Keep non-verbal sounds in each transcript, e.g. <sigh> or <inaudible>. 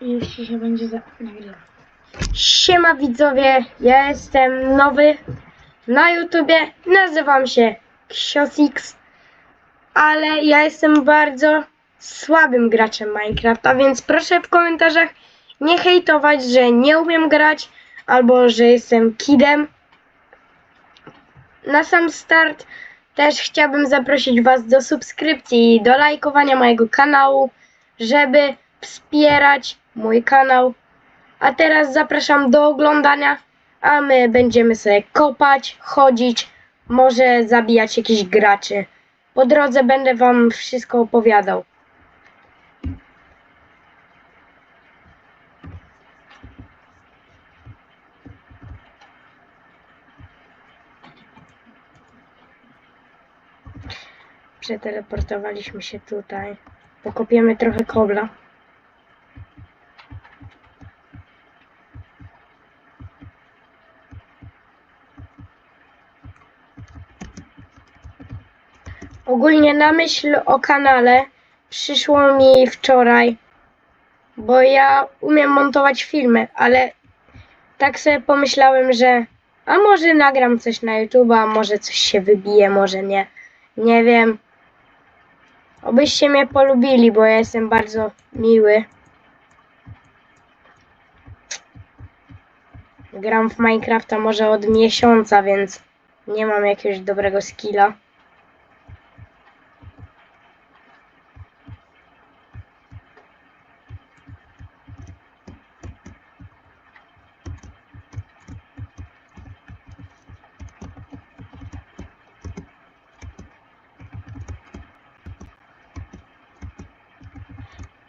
Jeśli się będzie za... nagrywał. Siema widzowie, ja jestem nowy na YouTubie, nazywam się Ksiosix, ale ja jestem bardzo słabym graczem Minecrafta, więc proszę w komentarzach nie hejtować, że nie umiem grać albo że jestem kidem. Na sam start też chciałbym zaprosić Was do subskrypcji i do lajkowania mojego kanału, żeby wspierać mój kanał. A teraz zapraszam do oglądania, a my będziemy sobie kopać, chodzić, może zabijać jakichś graczy. Po drodze będę wam wszystko opowiadał. Przeteleportowaliśmy się tutaj. Pokopiemy trochę kobla. Ogólnie na myśl o kanale przyszło mi wczoraj, bo ja umiem montować filmy, ale tak sobie pomyślałem, że a może nagram coś na YouTube, a może coś się wybije, może nie. Nie wiem. Obyście mnie polubili, bo ja jestem bardzo miły. Gram w Minecrafta może od miesiąca, więc nie mam jakiegoś dobrego skilla.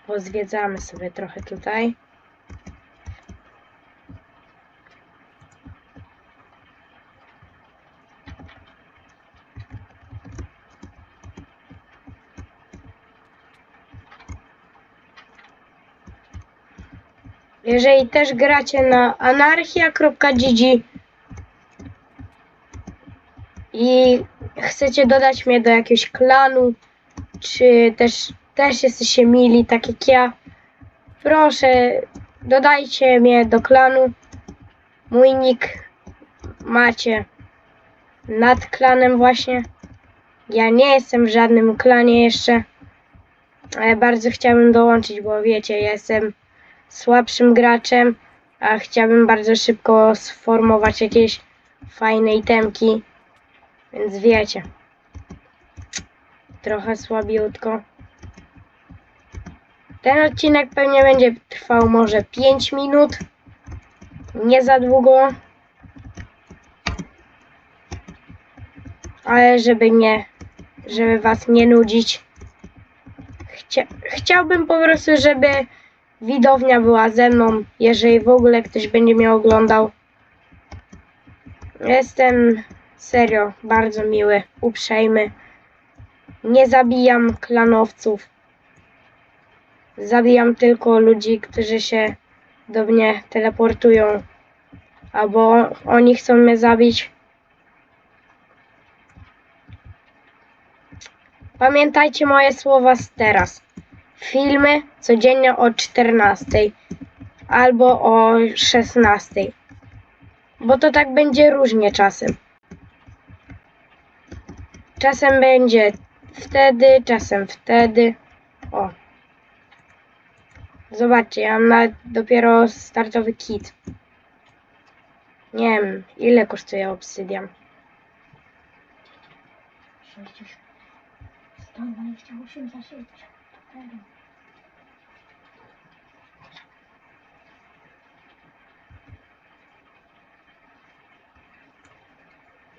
Pozwiedzamy sobie trochę tutaj. Jeżeli też gracie na anarchia.gg i chcecie dodać mnie do jakiegoś klanu, czy też, też jesteście mili, tak jak ja, proszę, dodajcie mnie do klanu. Mój nick macie nad klanem właśnie. Ja nie jestem w żadnym klanie jeszcze, ale bardzo chciałbym dołączyć, bo wiecie, jestem słabszym graczem, a chciałbym bardzo szybko sformować jakieś fajne itemki, więc wiecie trochę słabiutko. Ten odcinek pewnie będzie trwał może 5 minut. Nie za długo. Ale żeby nie, żeby was nie nudzić. Chcia, chciałbym po prostu, żeby widownia była ze mną, jeżeli w ogóle ktoś będzie mnie oglądał. Jestem serio bardzo miły, uprzejmy. Nie zabijam klanowców. Zabijam tylko ludzi, którzy się do mnie teleportują. Albo oni chcą mnie zabić. Pamiętajcie moje słowa z teraz. Filmy codziennie o 14 albo o 16. Bo to tak będzie różnie czasem. Czasem będzie wtedy, czasem wtedy. O. Zobaczcie, ja mam nawet dopiero startowy kit. Nie wiem, ile kosztuje obsydian. 60. 128 za 60.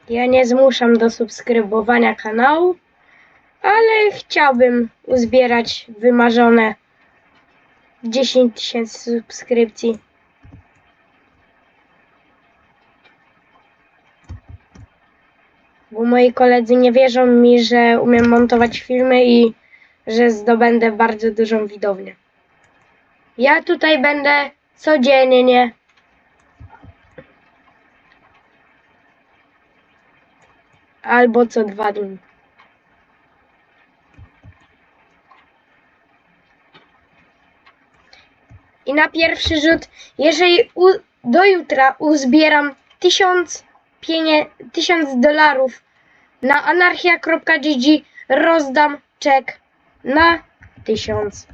Ja nie zmuszam do subskrybowania kanału, ale chciałbym uzbierać wymarzone 10 tysięcy subskrypcji. Bo moi koledzy nie wierzą mi, że umiem montować filmy i że zdobędę bardzo dużą widownię. Ja tutaj będę codziennie. Albo co dwa dni. I na pierwszy rzut, jeżeli u, do jutra uzbieram 1000 pienie, 1000 dolarów na anarchia.gg rozdam czek na 1000.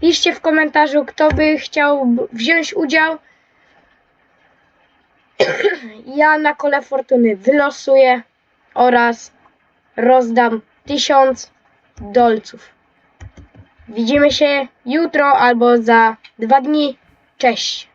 Piszcie w komentarzu, kto by chciał wziąć udział. <clears throat> Ja na kole fortuny wylosuję oraz rozdam 1000 dolców. Widzimy się jutro albo za dwa dni. Cześć!